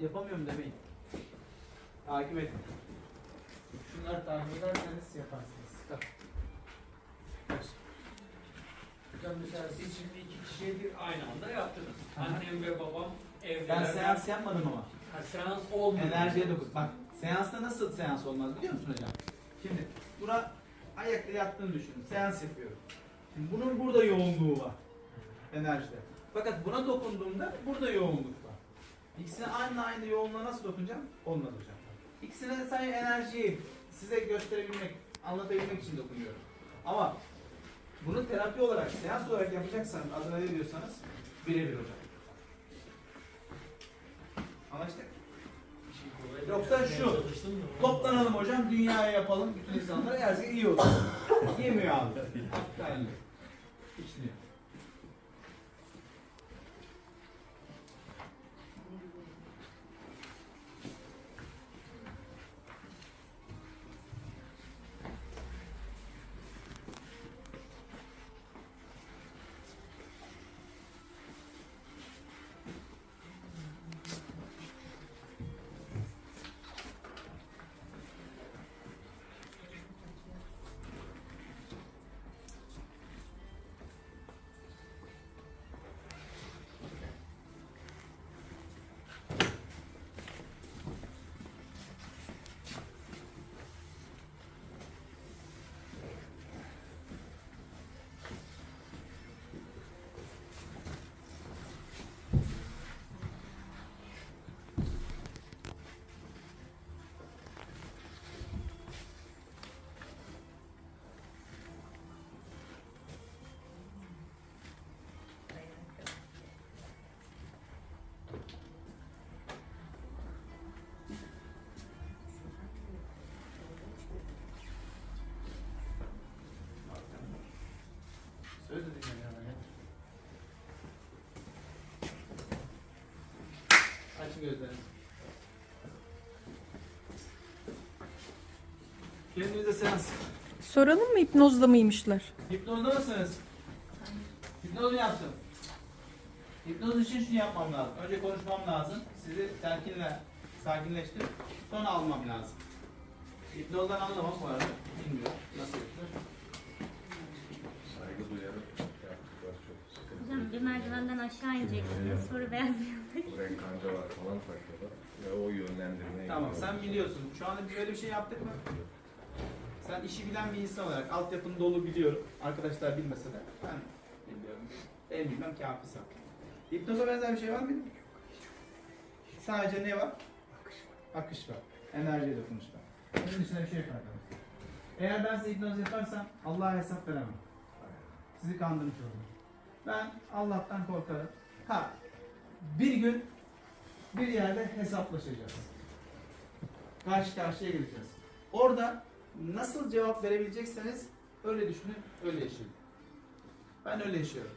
yapamıyorum demeyin. Takip edin. Şunları takip ederseniz yaparsınız. Tabii. Hocam mesela siz şimdi iki kişiye bir aynı anda yaptınız. Annem ve babam evdeler. Ben seans yapmadım ama. Ha, seans olmuyor. Enerjiye dokun. Bak seansta nasıl seans olmaz biliyor musun hocam? Şimdi bura ayakta yattığını düşünün. Seans yapıyorum. Şimdi bunun burada yoğunluğu var. Enerjide. Fakat buna dokunduğumda burada yoğunluk. İkisine aynı aynı yoğunluğa nasıl dokunacağım? Olmaz hocam. İkisine sadece enerjiyi size gösterebilmek, anlatabilmek için dokunuyorum. Ama bunu terapi olarak, seans olarak yapacaksanız, adına ne diyorsanız birebir hocam. Anlaştık? Yoksa şu, Toplanalım hocam, dünyaya yapalım, bütün insanlara her şey iyi olur. Yemiyor abi. Hafiften İçmiyor. Açın gözlerinizi. Kendinize seans. Soralım mı hipnozda mıymışlar? Hipnozda mısınız? Hipnoz mu yaptım? Hipnoz için şunu yapmam lazım. Önce konuşmam lazım. Sizi telkinle sakinleştirip sonra almam lazım. Hipnozdan anlamam bu arada. Bilmiyorum nasıl yapılır. Saygı duyarım. Hocam bir merdivenden aşağı ineceksiniz. Sonra beyaz bir. Renk kanca var falan takıyorlar. Ve o yönlendirmeye Tamam sen biliyorsun. Şu anda biz öyle bir şey yaptık mı? Sen işi bilen bir insan olarak altyapını dolu biliyorum. Arkadaşlar bilmese de ben biliyorum. Ben bilmem kafi sen. Hipnoza benzer bir şey var mı? Sadece ne var? Akış var. Enerjiye dokunuş var. Bunun dışında bir şey yok arkadaşlar. Eğer ben size hipnoz yaparsam Allah'a hesap veremem. Sizi kandırmış olurum. Ben Allah'tan korkarım. Ha, bir gün bir yerde hesaplaşacağız. Karşı karşıya geleceğiz. Orada nasıl cevap verebilecekseniz öyle düşünün, öyle yaşayın. Ben öyle yaşıyorum.